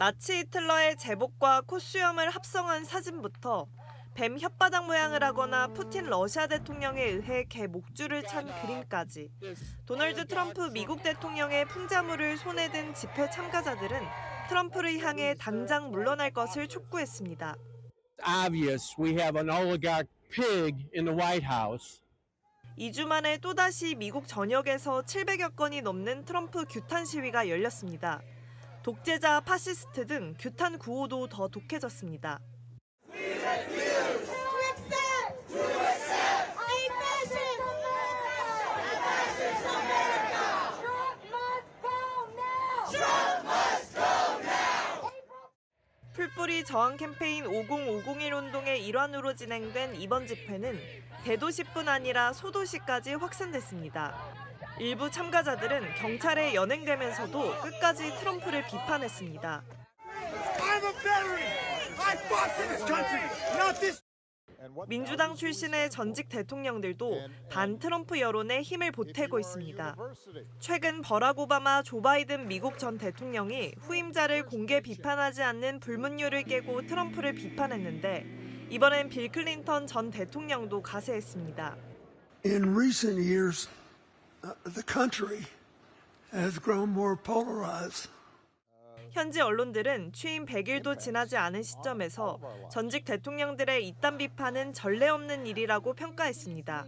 나치 히틀러의 제복과 콧수염을 합성한 사진부터 뱀 혓바닥 모양을 하거나 푸틴 러시아 대통령에 의해 개 목줄을 찬 그림까지 도널드 트럼프 미국 대통령의 풍자물을 손에 든 집회 참가자들은 트럼프를 향해 당장 물러날 것을 촉구했습니다. obvious we have an oligarch pig in the White House. 2주 만에 또다시 미국 전역에서 700여 건이 넘는 트럼프 규탄 시위가 열렸습니다. 독재자, 파시스트 등 규탄 구호도 더 독해졌습니다. 풀뿌리 저항 캠페인 50-501 운동의 일환으로 진행된 이번 집회는 대도시뿐 아니라 소도시까지 확산됐습니다. 일부 참가자들은 경찰에 연행되면서도 끝까지 트럼프를 비판했습니다. I'm a veteran. I fought for this country, not this. 민주당 출신의 전직 대통령들도 반 트럼프 여론에 힘을 보태고 있습니다. 최근 버락 오바마 조 바이든 미국 전 대통령이 후임자를 공개 비판하지 않는 불문율을 깨고 트럼프를 비판했는데 이번엔 빌 클린턴 전 대통령도 가세했습니다. In recent years, the country has grown more polarized. 현지 언론들은 취임 100일도 지나지 않은 시점에서 전직 대통령들의 이딴 비판은 전례 없는 일이라고 평가했습니다.